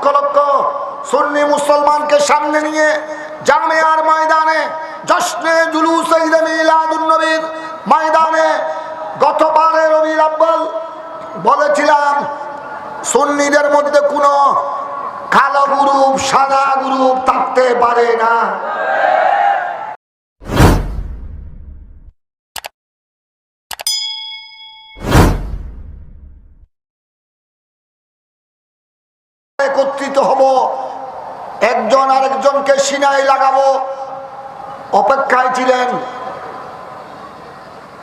লক্ষ লক্ষ সুন্নি মুসলমানকে সামনে নিয়ে জামিয়ার ময়দানে জশ্নে জুলুস মিলাদুন্নবীর ময়দানে গতবারে রবির আব্বাল বলেছিলাম, সুন্নিদের মধ্যে কোনো কালো গ্রুপ, সাদা গ্রুপ থাকতে পারে না। হব। একজন আরেকজনকে সিনাই লাগাবো। অপেক্ষায় ছিলেন।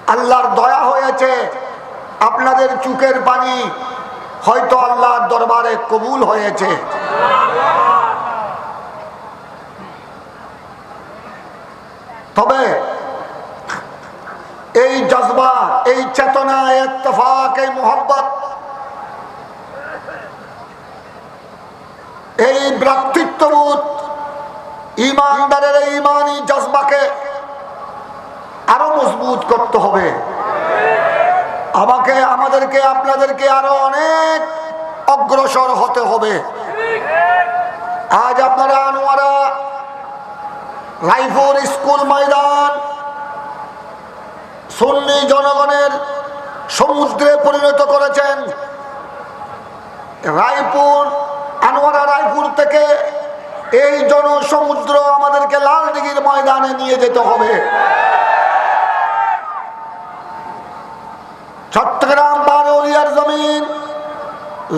আল্লাহর দয়া হয়েছে। আপনাদের চুকের পানি হয়তো আল্লাহর দরবারে কবুল হয়েছে। তবে এই জজবা, এই চেতনা, এই মোহব্বত এই ভ্রাতৃত্ববোধ ইমানদারের ইমানি জজবাকে আরও মজবুত করতে হবে। আমাকে, আমাদেরকে, আপনাদেরকে আরও অনেক অগ্রসর হতে হবে। আজ আপনারা আনোয়ারা রাইফুর স্কুল ময়দান, সন্নি জনগণের সমুদ্রে পরিণত করেছেন। রায়পুর আনোয়ারা রায়পুর থেকে এই জনসমুদ্র আমাদেরকে লাল দিঘির ময়দানে নিয়ে যেতে হবে। চট্টগ্রাম বারোলিয়ার জমিন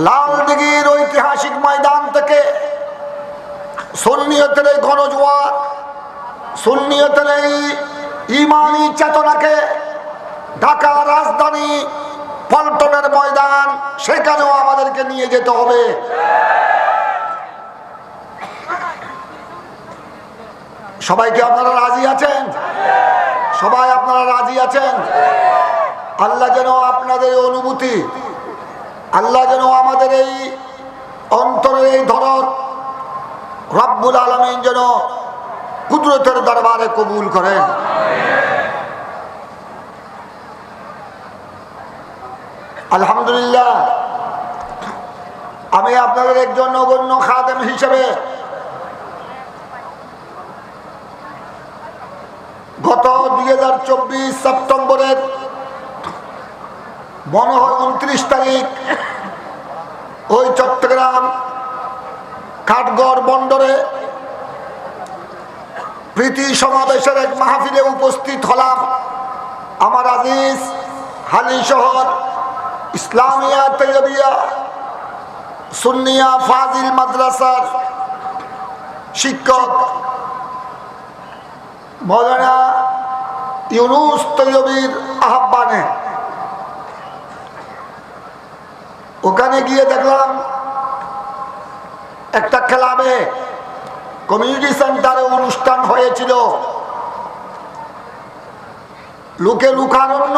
লাল দিঘির ঐতিহাসিক ময়দান থেকে সুন্নিয়তের এই গণজোয়ার সুন্নিয়তের এই ইমানি চেতনাকে ঢাকা রাজধানী পল্টনের ময়দান, সেখানেও আমাদেরকে নিয়ে যেতে হবে। সবাইকে আপনারা রাজি আছেন? সবাই আপনারা রাজি আছেন? আল্লাহ যেন আপনাদের অনুভূতি, আল্লাহ যেন আমাদের এই অন্তরের এই ধরন রব্বুল আলমিন যেন কুদরতের দরবারে কবুল করেন। আলহামদুলিল্লাহ। আমি আপনাদের একজন নগণ্য খাদেম হিসেবে গত দুই হাজার চব্বিশ সেপ্টেম্বরের মনে হয় উনত্রিশ তারিখ ওই চট্টগ্রাম কাঠগড় বন্দরে প্রীতি সমাবেশের এক মাহফিলে উপস্থিত হলাম আমার আজিজ হালি শহর ইসলামিয়া তৈবিয়া সুন্নিয়া, ফাজিল, মাদ্রাসার শিক্ষক, মৌলানা ইউনুস তৈবির আহ্বানে। ওখানে গিয়ে দেখলাম একটা ক্লাবে কমিউনিটি সেন্টারে অনুষ্ঠান হয়েছিল। লুকে লুকারণ্য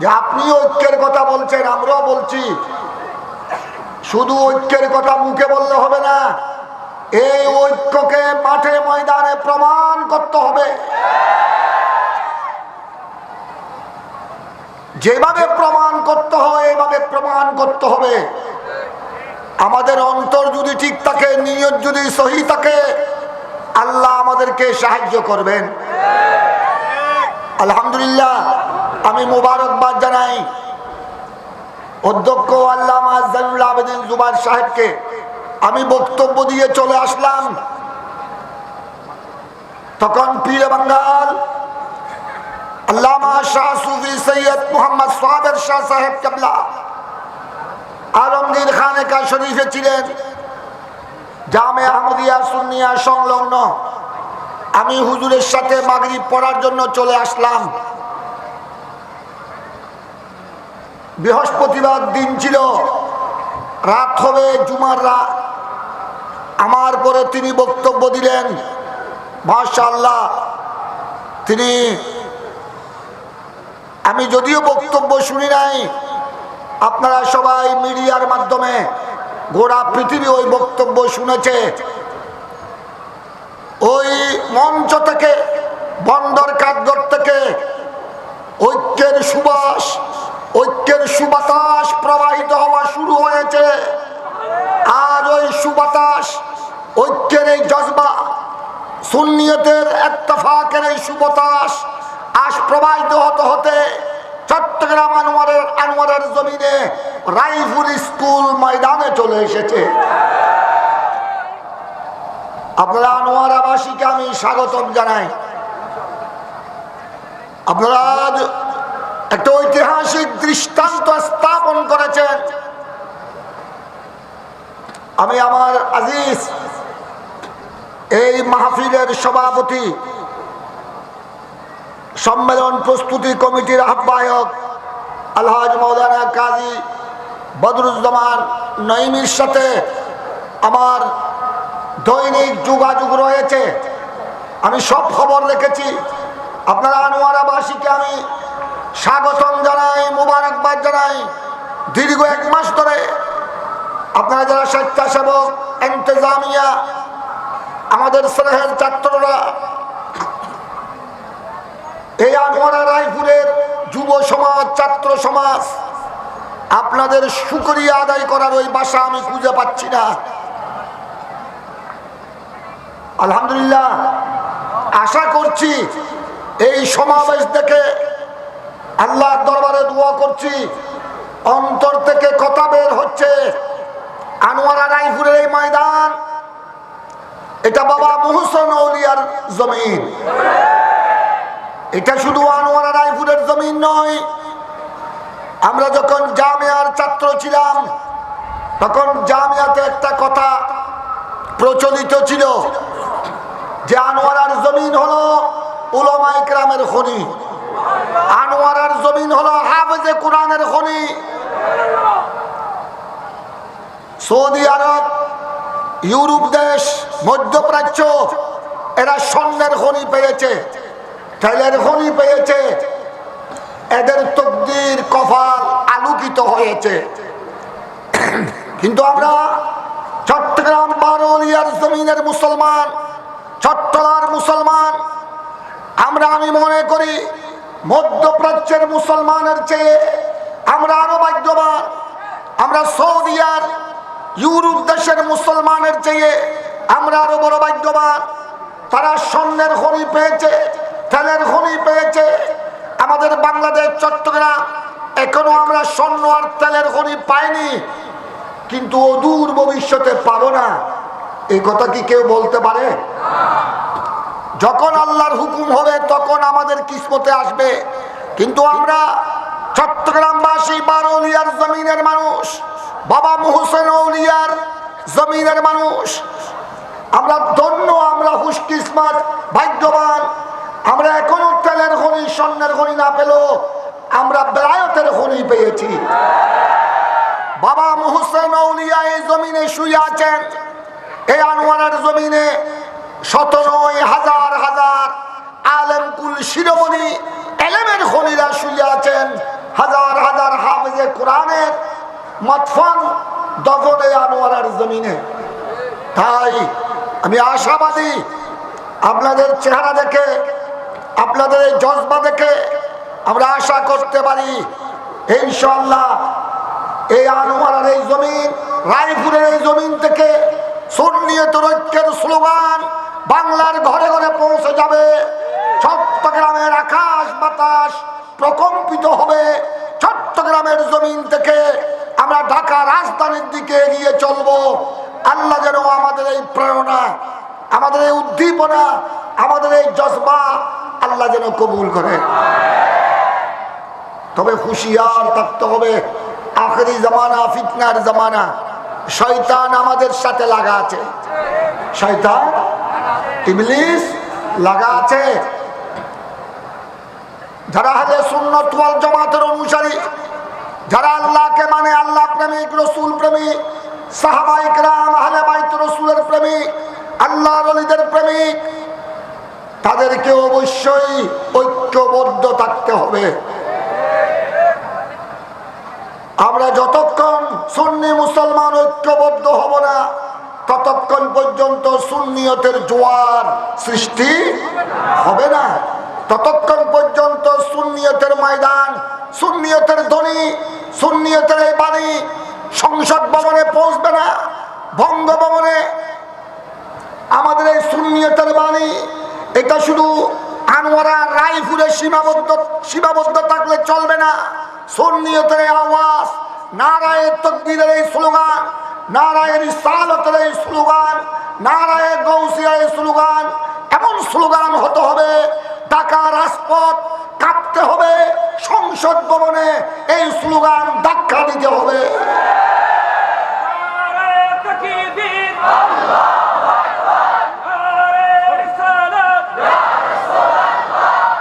যে আপনি ঐক্যের কথা বলছেন, আমরাও বলছি। শুধু ঐক্যের কথা মুখে বললে হবে না, এই ঐক্যকে মাঠে ময়দানে প্রমাণ করতে হবে। যেভাবে প্রমাণ করতে হয় এভাবে প্রমাণ করতে হবে। আমাদের অন্তর যদি ঠিক থাকে, নিয়ত যদি সহি থাকে, আল্লাহ আমাদেরকে সাহায্য করবেন। আলহামদুলিল্লাহ। আমি মুবারকবাদ জানাই অধ্যক্ষ আল্লামা জানুল আবেদিন জুবাইর সাহেবকে। আমি বক্তব্য দিয়ে চলে আসলাম। তখন পীর বাঙ্গাল শাহ সৈয়দ মোহাম্মদ শাহ সাহেব জামে সংলগ্ন। আমি হুজুরের সাথে মাগরিব পড়ার জন্য চলে আসলাম। বৃহস্পতিবার দিন ছিল। রাত হবে জুমার রাত। আমার পরে তিনি বক্তব্য দিলেন। মাশাল্লাহ তিনি আমি যদিও বক্তব্য শুনি নাই, আপনারা সবাই মিডিয়ার মাধ্যমে গোড়া পৃথিবী ওই বক্তব্য শুনেছে। ওই মঞ্চ থেকে, বন্দর কাঠগর থেকে ঐক্যের সুবাস ঐক্যের সুবাতাস প্রবাহিত হওয়া শুরু হয়েছে। আর ওই সুবাতাস, ঐক্যের এই জজবা, সুন্নিয়তের একতফাকের এই সুবতাস আজ প্রবাহিত হতে হতে চট্টগ্রাম আনোয়ারের আনোয়ারের জমিনে রাইফুল স্কুল ময়দানে চলে এসেছে। আপনারা আনোয়ারাবাসীকে আমি স্বাগতম জানাই। আপনারা একটা ঐতিহাসিক দৃষ্টান্ত স্থাপন করেছেন। আমি আমার আজিজ, এই মাহফিলের সভাপতি, সম্মেলন প্রস্তুতি কমিটির আহ্বায়ক আলহাজ মৌলানা কাজী বদরুজ্জামান নঈমির সাথে আমার দৈনিক যোগাযোগ রয়েছে। আমি সব খবর রেখেছি। আপনারা আনোয়ারাবাসীকে আমি স্বাগতম জানাই, মুবারকবাদ জানাই। দীর্ঘ এক মাস ধরে আপনারা যারা স্বেচ্ছাসেবক, এন্তেজামিয়া, আমাদের স্নেহের ছাত্ররা, এই আনোয়ারা রায়পুরের যুব সমাজ, ছাত্র সমাজ, আপনাদের সুকরিয়া আদায় করার ওই বাসা আমি খুঁজে পাচ্ছি না। আলহামদুলিল্লাহ, আশা করছি এই সমাবেশ দেখে আল্লাহ দরবারে দোয়া করছি। অন্তর থেকে কথা বের হচ্ছে। আনোয়ারা রায়পুরের এই ময়দান, এটা বাবা মোহসন ওলিয়ার জমিন। এটা শুধু আনোয়ারা রায়পুরের জমিন নয়। আমরা যখন জামিয়ার ছাত্র ছিলাম, তখন জামিয়াতে একটা কথা প্রচলিত ছিল যে আনোয়ারার জমিন হলো উলমা ইকরামের খনি। আনোয়ারার জমিন হলো হাফেজে কোরআনের খনি। সৌদি আরব, ইউরোপ দেশ, মধ্যপ্রাচ্য, এরা স্বর্ণের খনি পেয়েছে, তেলের খনি পেয়েছে। এদের তকদির কফাল আলোকিত হয়েছে। কিন্তু আমরা চট্টগ্রাম বারোলিয়ার জমিনের মুসলমান, চট্টলার মুসলমান, আমরা আমি মনে করি মধ্যপ্রাচ্যের মুসলমানের চেয়ে আমরা আরও ভাগ্যবান। আমরা সৌদিয়ার ইউরোপ দেশের মুসলমানের চেয়ে আমরা আরও বড় ভাগ্যবান। তারা স্বর্ণের খনি পেয়েছে, তেলের খনি পেয়েছে। আমাদের বাংলাদেশ, চট্টগ্রাম, এখনও আমরা স্বর্ণ আর তেলের খনি পাইনি। কিন্তু অদূর ভবিষ্যতে পাবো না। এই কথা কি কেউ বলতে পারে? যখন আল্লাহর হুকুম হবে, তখন আমাদের কিসমতে আসবে। কিন্তু আমরা চট্টগ্রামবাসী বারোলিয়ার জমিনের মানুষ, বাবা মোহসেন উলিয়ার জমিনের মানুষ। আমরা ধন্য, আমরা হুশকিসমাত ভাগ্যবান। আমরা এখনও তেলের খনি, স্বর্ণের খনি না পেল আমরা বেলায়তের খনি পেয়েছি। বাবা মোহসেন উলিয়া এই জমিনে শুয়ে আছেন, এই আনোয়ারের জমিনে সতেরোই হাজার হাজার আলেম কুল শিরোমণি এলেমের খনিরা শুয়ে আছেন। হাজার হাজার হাফেজে কোরআনের মতফান দফনে আনোয়ারের জমিনে। তাই আমি আশাবাদী আপনাদের চেহারা দেখে, আপনাদের এই জজবা দেখে আমরা আশা করতে পারি ইনশাল্লাহ এই আনোয়ারের এই জমিন, রায়পুরের এই জমিন থেকে সুন্নিয়ত ঐক্যের স্লোগান বাংলার ঘরে ঘরে পৌঁছে যাবে। চট্টগ্রামের আকাশ বাতাস প্রকম্পিত হবে। চট্টগ্রামের জমিন থেকে আমরা ঢাকা রাজধানীর দিকে এগিয়ে চলব। আল্লাহ যেন আমাদের এই প্রেরণা, আমাদের এই উদ্দীপনা, আমাদের এই জজবা আল্লাহ যেন কবুল করে। তবে হুশিয়ার থাকতে হবে, আখরি জামানা, ফিতনার জামানা, শয়তান আমাদের সাথে লাগা আছে। শয়তান? ইবলিস লাগা আছে। যারা অনুসারী, যারা আল্লাহকে মানে আল্লাহ প্রেমিক, রসুল সাহাবাইক রাম বাইত রসুলের আল্লাহ রলিদের প্রেমিক, তাদেরকে অবশ্যই ঐক্যবদ্ধ থাকতে হবে। আমরা যতক্ষণ সুন্নি মুসলমান ঐক্যবদ্ধ ততক্ষণ পর্যন্ত সুন্নিয়তের জোয়ার সৃষ্টি হবে না। ততক্ষণ পর্যন্ত সুন্নিয়তের ময়দান, সুন্নিয়তের ধ্বনি, সুন্নিয়তের এই বাণী সংসদ ভবনে পৌঁছবে না। বঙ্গভবনে আমাদের এই সুন্নিয়তের বাণী, এটা শুধু আনোয়ারা রায়পুরে সীমাবদ্ধ সীমাবদ্ধ থাকলে চলবে না। সুন্নিয়তের আওয়াজ, নারায়ের তকবীরের এই স্লোগান, নারায়ের ইসালতের নারায়ের এই স্লোগান, এমন স্লোগান হতে হবে, ঢাকা রাজপথ কাঁপতে হবে, সংসদ ভবনে এই স্লোগান ধাক্কা দিতে হবে। নারায়ে তাকবীর নারায়ে রিসালাত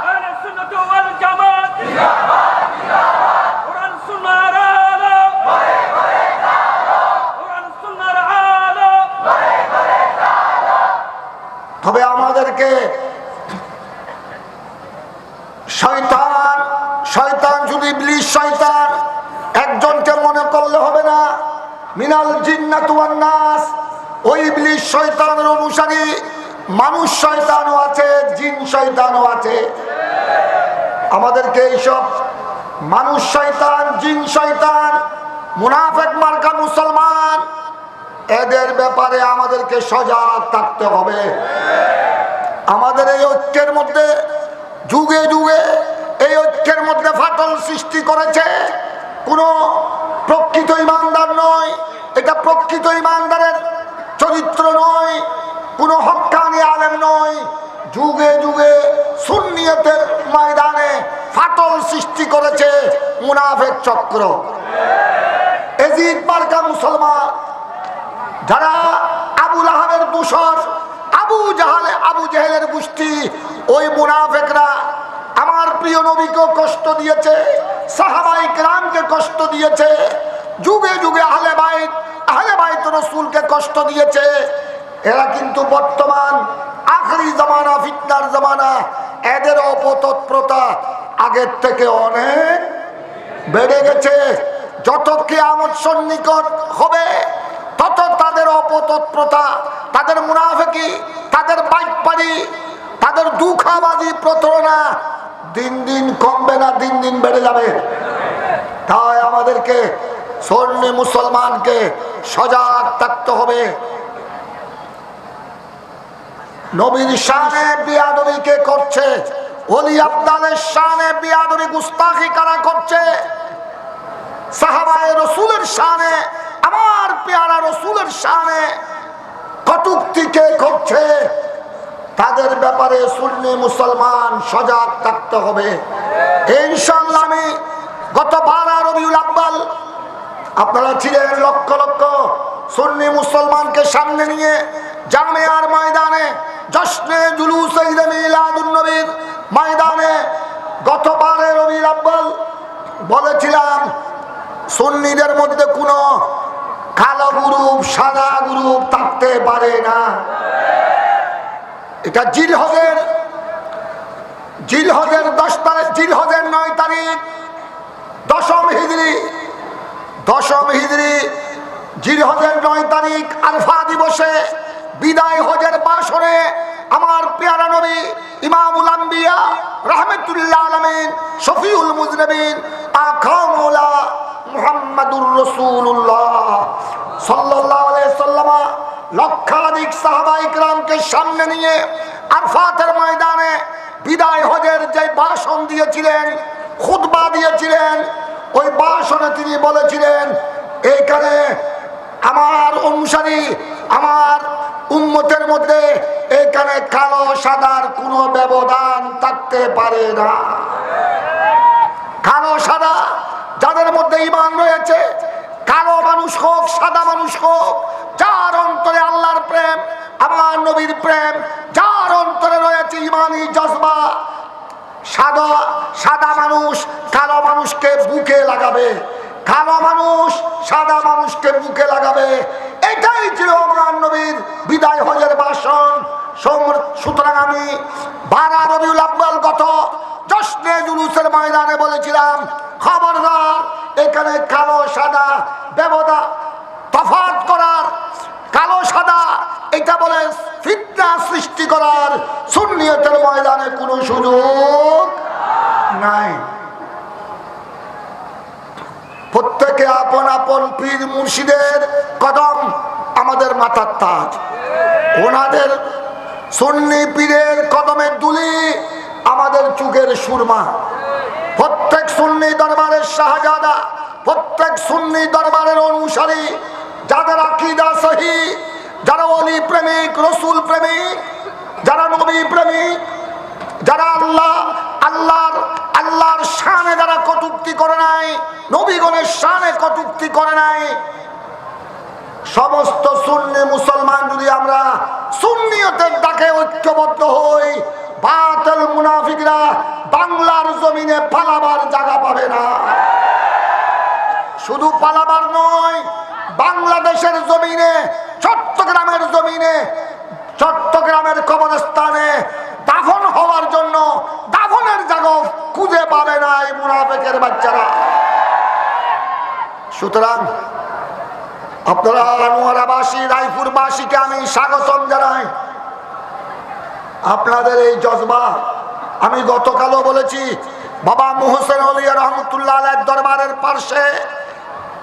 আহলে সুন্নাত ওয়াল জামাত কোরআন সুন্নাহর আলো কোরআন সুন্নাহর আলো তবে আমাদেরকে শয়তান শয়তান যদি ইবলিশ শয়তান, একজনকে মনে করলে হবে না। মিনাল জিন্নাত ওয়ান নাস ওই ইবলিশ শয়তানের অনুসারী মানুষ শয়তানও আছে, জিন শয়তানও আছে। আমাদেরকে এইসব মানুষ শয়তান, জিন শয়তান, মুনাফেক মার্কা মুসলমান, এদের ব্যাপারে আমাদেরকে সজাগ থাকতে হবে। আমাদের এই ঐক্যের মধ্যে যুগে যুগে এই ঐক্যের মধ্যে ফাটল সৃষ্টি করেছে। কোনো প্রকৃত ইমানদার নয়, এটা প্রকৃত ইমানদারের চরিত্র নয়, কোনো হকানি আলেম নয়। যুগে যুগে সুন্নিয়তের ময়দানে ফাটল সৃষ্টি করেছে মুনাফেক চক্র। এজিদ পার্কা মুসলমান, যারা আবুল আহাবের দূষণ, আবু জাহালে, আবু জাহেলের গোষ্ঠী ওই মুনাফেকরা আমার প্রিয় নবীকে কষ্ট দিয়েছে, সাহাবাই গ্রামকে কষ্ট দিয়েছে, যুগে যুগে আহলে বাইত আহলে বাইত রসুলকে কষ্ট দিয়েছে। এরা কিন্তু বর্তমান আখরি জামানা, ফিতনার জামানা, এদের অপতৎপ্রতা আগের থেকে অনেক বেড়ে গেছে। যত কেয়ামত সন্নিকট হবে, তত তাদের অপতৎপ্রতা, তাদের মুনাফেকি, তাদের বাইকপাড়ি তাদের দুঃখাবাদী প্রতারণা দিন দিন কমবে না, দিন দিন বেড়ে যাবে। তাই আমাদেরকে স্বর্ণে মুসলমানকে সজাগ থাকতে হবে। কটুক্তি কে করছে? তাদের ব্যাপারে সুন্নি মুসলমান সজাগ থাকতে হবে। ইনশাল্লাহ আমি গত বারা রবিউল আব্বাল আপনারা ছিলেন লক্ষ লক্ষ সুন্নি মুসলমানকে সামনে নিয়ে জামেয়ার ময়দানে জশ্নে জুলুস মিলাদুন্নবীর ময়দানে গতবারে রবিউল আব্বাল বলেছিলাম, সুন্নিদের মধ্যে কোনো কালো গ্রুপ, সাদা গ্রুপ থাকতে পারে না। এটা জিলহজের জিলহজের দশ তারিখ জিলহজের নয় তারিখ, দশম হিজড়ি দশম হিজড়ি জিলহজের নয় তারিখ আরফা দিবসে বিদায় হজের বাসরে আমার পেয়ারা নবী ইমামুল আম্বিয়া রহমতুল্লাহ আলমিন, শফিউল মুজনবিন, আখামুলা মুহাম্মাদুর রসুল্লাহ সাল্লাহ সাল্লামা লক্ষাধিক সাহাবাইক রামকে সামনে নিয়ে আরফাতের ময়দানে বিদায় হজের যে ভাষণ দিয়েছিলেন, খুতবা দিয়েছিলেন, ওই ভাষণে তিনি বলেছিলেন, এইখানে আমার অনুসারী, আমার উন্মতের মধ্যে এখানে কালো সাদার কোনো ব্যবধান থাকতে পারে না। কালো সাদা যাদের মধ্যে ইমান রয়েছে, কালো মানুষ হোক, সাদা মানুষ হোক, যার অন্তরে আল্লাহর প্রেম আমার নবীর প্রেম, যার অন্তরে রয়েছে ইমানি জজবা, সাদা সাদা মানুষ কালো মানুষকে বুকে লাগাবে, কালো মানুষ সাদা মানুষকে বুকে লাগাবে। এটাই ছিল আমার নবীর বিদায় হজের সোম- সুতরাং আমি বারা রবিউল আব্বাল গত জশ্নে জুলুসের ময়দানে বলেছিলাম, খবরদার, এখানে কালো, সাদা ব্যবধা তফাৎ করার কালো সাদা, এটা বলে ফিতনা সৃষ্টি করার সুন্নিয়তের ময়দানে কোনো সুযোগ নাই। প্রত্যেকে আপন আপন পীর মুর্শিদের কদম আমাদের মাথার তাজ। ওনাদের সুন্নি পীরের কদমের দুলি আমাদের চুকের সুরমা। প্রত্যেক সুন্নি দরবারের শাহজাদা, প্রত্যেক সুন্নি দরবারের অনুসারী যাদের আকিদা সহি, যারা অলি প্রেমিক, রসুল প্রেমিক, যারা নবী প্রেমিক, যারা আল্লাহ, আল্লাহর আল্লাহর শানে যারা কটুক্তি করে নাই, নবীগণের শানে কটুক্তি করে নাই, সমস্ত সুন্নি মুসলমান যদি আমরা সুন্নিয়তের ডাকে ঐক্যবদ্ধ হই, বাতিল মুনাফিকরা বাংলার জমিনে পালাবার জায়গা পাবে না। শুধু পালাবার নয় বাংলাদেশের জমিনে, চট্টগ্রামের জমিনে, চট্টগ্রামের কবরস্থানে দাফন হওয়ার জন্য দাফনের জায়গা খুঁজে পাবে না এই মুনাফেকের বাচ্চারা। সুতরাং আপনারা রায়পুরবাসীকে আমি জানাই। আপনাদের এই আমি গতকালও বলেছি, বাবা মোহসেন আলিয়া রহমতুল্লাহ দরবারের পার্শ্বে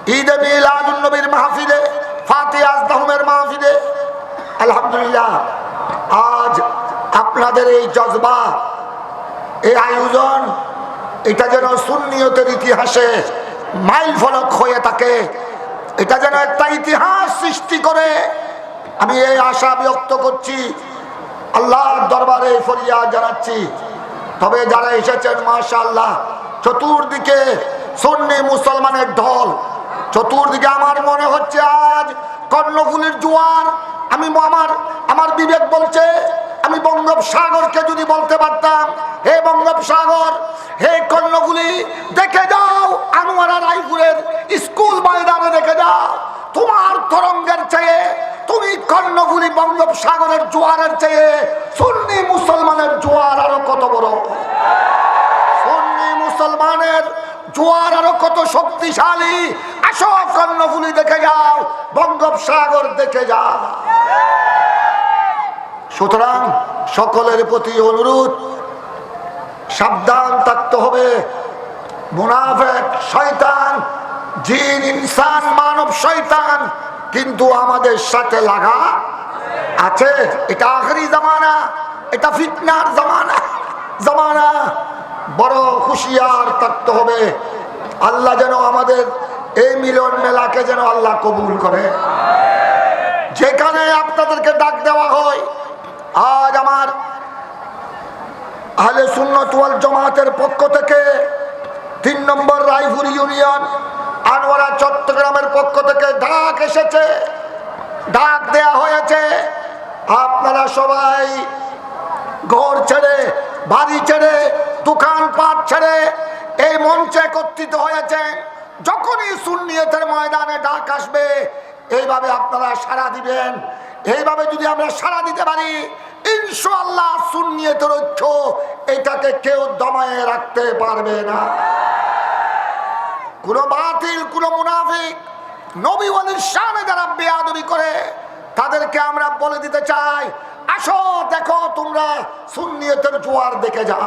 ঈদ মিলাদুন নবীর মাহফিলে ফাতে আজদাহমের মাহফিলে। আলহামদুলিল্লাহ, আজ আপনাদের এই জজবা, এই আয়োজন, এটা যেন সুন্নিয়তের ইতিহাসে মাইল ফলক হয়ে থাকে। এটা যেন একটা ইতিহাস সৃষ্টি করে। আমি এই আশা ব্যক্ত করছি, আল্লাহর দরবারে ফরিয়া জানাচ্ছি। তবে যারা এসেছেন মাশা আল্লাহ চতুর্দিকে সন্নি মুসলমানের ঢল চতুর্দিকে আমার মনে হচ্ছে আজ কর্ণফুলের জোয়ার। আমি আমার আমার বিবেক বলছে, আমি বঙ্গোপসাগরকে যদি বলতে পারতাম, হে বঙ্গোপসাগর, হে কর্ণগুলি দেখে যাও আনোয়ারা রায়পুরের স্কুল ময়দানে দেখে যাও, তোমার তরঙ্গের চেয়ে, তুমি কর্ণফুলি বঙ্গোপসাগরের জোয়ারের চেয়ে সুন্নি মুসলমানের জোয়ার আরও কত বড়। সুন্নি মুসলমানের জোয়ার আরও কত শক্তিশালী। আসো কর্ণফুলি দেখে যাও, বঙ্গোপসাগর দেখে যাও। সুতরাং সকলের প্রতি অনুরোধ, সাবধান থাকতে হবে। মুনাফেক শয়তান, জিন, ইনসান, মানব শয়তান, কিন্তু আমাদের সাথে লাগা আছে। এটা আখরি জামানা, এটা ফিটনার জামানা জামানা। বড় হুঁশিয়ার থাকতে হবে। আল্লাহ যেন আমাদের এই মিলন মেলাকে যেন আল্লাহ কবুল করে। যেখানে আপনাদেরকে ডাক দেওয়া হয়, আজ আমার আহলে ওয়াল জমাতের পক্ষ থেকে তিন নম্বর রায়পুর ইউনিয়ন, আনোয়ারা, চট্টগ্রামের পক্ষ থেকে ডাক এসেছে। ডাক দেয়া হয়েছে, আপনারা সবাই ঘর ছেড়ে, বাড়ি ছেড়ে দোকানপাট ছেড়ে এই মঞ্চে একত্রিত হয়েছে। যখনই সুন্নিয়তের ময়দানে ডাক আসবে, এইভাবে আপনারা সাড়া দিবেন। এইভাবে যদি আমরা সাড়া দিতে পারি ইনশাল্লাহ সুন্নিয়তের ঐক্য এটাকে কেউ দমায়ে রাখতে পারবে না। কোন বাতিল, কোন মুনাফিক, নবী ওয়ালির সামনে যারা বেয়াদবি করে, তাদেরকে আমরা বলে দিতে চাই আসো দেখো তোমরা সুন্নিয়তের জোয়ার দেখে যা